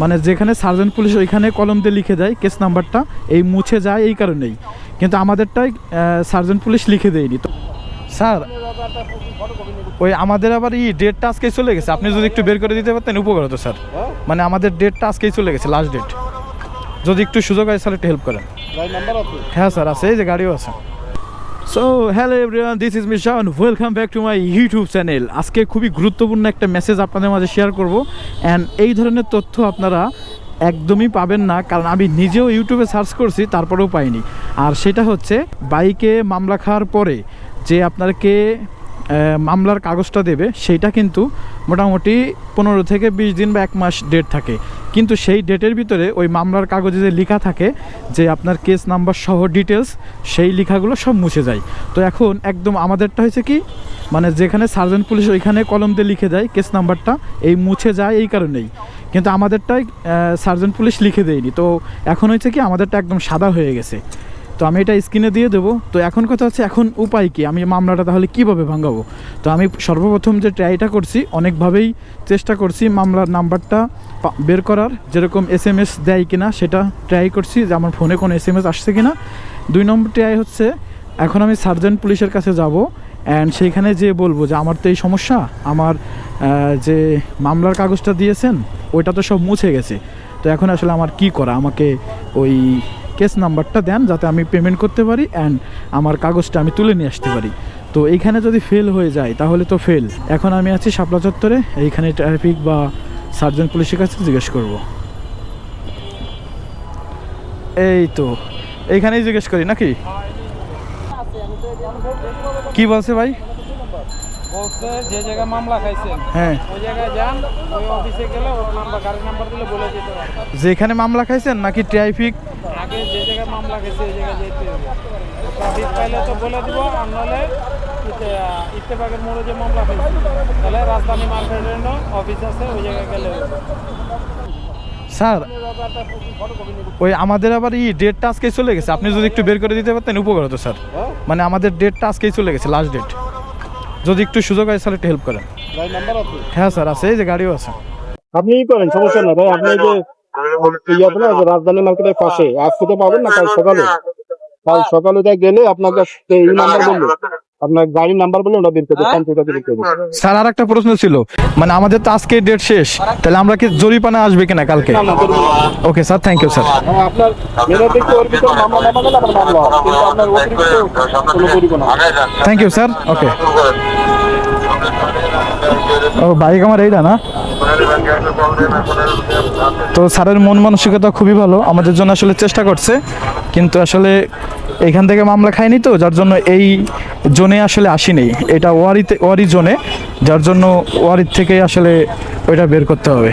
মানে যেখানে surgeon police ওইখানে কলম দিয়ে লিখে দেয় কেস নাম্বারটা এই মুছে যায় এই কারণেই। কিন্তু আমাদেরটাই সার্জন পুলিশ লিখে দেয়নি। তো স্যার ওই আমাদের আবার এই ডেটটা আজকেই চলে গেছে। আপনি যদি একটু বের করে দিতে পারতেন উপকার হতো স্যার। মানে আমাদের ডেটটা আজকেই চলে গেছে লাস্ট ডেট যদি একটু সুযোগ হয় স্যার একটু হেল্প করেন। হ্যাঁ স্যার আছে এই যে গাড়িও আছে। So hello everyone this is mission welcome back to my YouTube channel আজকে খুবই গুরুত্বপূর্ণ একটা মেসেজ আপনাদের মাঝে শেয়ার করব। অ্যান্ড এই ধরনের তথ্য আপনারা একদমই পাবেন না, কারণ আমি নিজেও ইউটিউবে সার্চ করছি, তারপরেও পাইনি। আর সেটা হচ্ছে বাইকে মামলা খাওয়ার পরে যে আপনাকে মামলার কাগজটা দেবে, সেইটা কিন্তু মোটামুটি পনেরো থেকে বিশ দিন বা এক মাস ডেট থাকে। কিন্তু সেই ডেটের ভিতরে ওই মামলার কাগজে যে লেখা থাকে, যে আপনার কেস নাম্বার সহ ডিটেলস সেই লেখাগুলো সব মুছে যায়। তো এখন একদম আমাদেরটা হয়েছে কি মানে যেখানে সার্জন পুলিশ ওইখানে কলম দিয়ে লিখে দেয় কেস নাম্বারটা এই মুছে যায় এই কারণেই। কিন্তু আমাদেরটাই সার্জন পুলিশ লিখে দেয়নি। তো এখন হয়েছে কি, আমাদেরটা একদম সাদা হয়ে গেছে। তো আমি এটা স্ক্রিনে দিয়ে দেবো। তো এখন কথা হচ্ছে, এখন উপায় কি? আমি মামলাটা তাহলে কীভাবে ভাঙাবো? তো আমি সর্বপ্রথম যে ট্রাইটা করছি, অনেকভাবেই চেষ্টা করছি মামলার নাম্বারটা বের করার। যেরকম এস এম এস দেয় কিনা, সেটা ট্রাই করছি যে আমার ফোনে কোনো এস এম এস আসছে কিনা। দুই নম্বর ট্রাই হচ্ছে, এখন আমি সার্জেন্ট পুলিশের কাছে যাব অ্যান্ড সেইখানে যে বলব যে, আমার তো এই সমস্যা, আমার যে মামলার কাগজটা দিয়েছেন, ওইটা তো সব মুছে গেছে। তো এখন আসলে আমার কি করা? আমাকে ওই কেস নাম্বারটা দেন যাতে আমি পেমেন্ট করতে পারি অ্যান্ড আমার কাগজটা আমি তুলে নিয়ে আসতে পারি। তো এইখানে যদি ফেল হয়ে যায় তাহলে তো ফেল এখন আমি আছি শাপলা চত্বরে এইখানে ট্রাফিক বা সার্জন পুলিশের কাছে জিজ্ঞেস করব। এই তো এইখানেই জিজ্ঞেস করি নাকি? কি বলছে ভাই? বলছে যে জায়গায় মামলা খাইছেন হ্যাঁ। ওই জায়গায় যান ওই অফিসে গেলে ওর নাম্বার গাড়ির নাম্বার দিলে বলে দিতে যেখানে মামলা খাইছেন নাকি ট্রাফিক আগে যে জায়গায় মামলা খাইছে ওই জায়গায় যেতে হবে। ট্রাফিক পাইলে তো বলে দিব আর নাহলে ইত্তেফাকের মোড়ে যে মামলা খাইছে তাহলে রাজধানী মার্কেটের অফিস আছে ওই জায়গায় গেলে স্যার এই ওই আমাদের আবার এই ডেটটা আজকেই চলে গেছে। আপনি যদি একটু বের করে দিতে পারতেন উপকার হতো স্যার। মানে আমাদের ডেটটা আজকেই চলে গেছে লাস্ট ডেট যদি একটু সুযোগ হয় স্যার একটু হেল্প করেন। ভাই নাম্বার আছে? হ্যাঁ স্যার আছে এই যে গাড়িও আছে। আপনি ই করেন? সমস্যা না ভাই। আপনি যে এই আছে না যে রাজধানী মার্কেটের পাশে আজ থেকে পাবেন না কাল সকালে কাল সকালে যা গেলে আপনাকে এই নাম্বার বলল আপনার গাড়ির নাম্বার বললে ওটা বের করবে স্যার আর একটা প্রশ্ন ছিল মানে আমাদের তো আজকে ডেট শেষ তাহলে আমরা কি জরিপানা আসবে কিনা কালকে না, না, না। Okay sir thank you sir হ্যাঁ, আপনার মেয়েরা দেখতে ওর ভিতরে মামলা গেলে আপনার মামলা কিন্তু আপনার অতিরিক্ত কোনো করিব থ্যাংক ইউ স্যার ওকে ও বাইক আমার এইটা না তো স্যারের মন মানসিকতা খুবই ভালো, আমাদের জন্য আসলে চেষ্টা করছে, কিন্তু আসলে এখান থেকে মামলা খায়নি তো, যার জন্য এই জোনে আসলে আসিনি। এটা ওয়ারিতে ওয়ারি জোনে, যার জন্য ওয়ারির থেকে আসলে ওইটা বের করতে হবে।